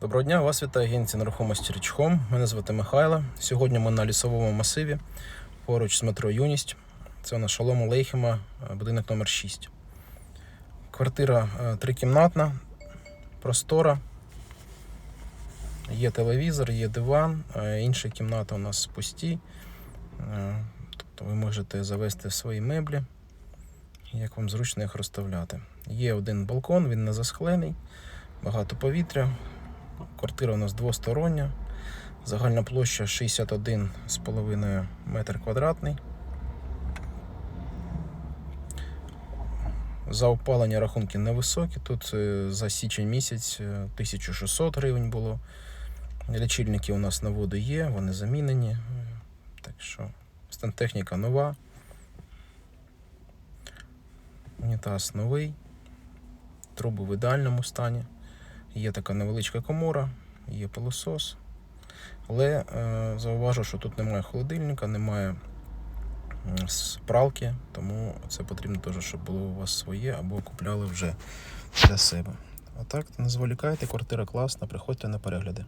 Доброго дня, вас вітає агенція нерухомості Річхом. Мене звати Михайло. Сьогодні ми на лісовому масиві поруч з метро Юність. Це на шалому Лейхема, е, будинок номер 6. Квартира е, трикімнатна, простора. Є телевізор, є диван, е, інші кімнати у нас пусті. Тобто ви можете завести свої меблі, як вам зручно їх розставляти. Є один балкон, він не засхлений, багато повітря. Квартира у нас двостороння. Загальна площа 61,5 метр квадратний. За опалення рахунки невисокі. Тут е, за січень місяць е, 1600 гривень було. Лічильники у нас на воду є, вони замінені. Е, Так що стантехніка нова. Унітаз новий. Труби в ідеальному стані. Є така невеличка комора, є пилосос. Але е, зауважу, що тут немає холодильника, немає спралки, пралки, тому це потрібно теж, щоб було у вас своє або купляли вже для себе. А так, не зволікайте, квартира класна, приходьте на перегляди.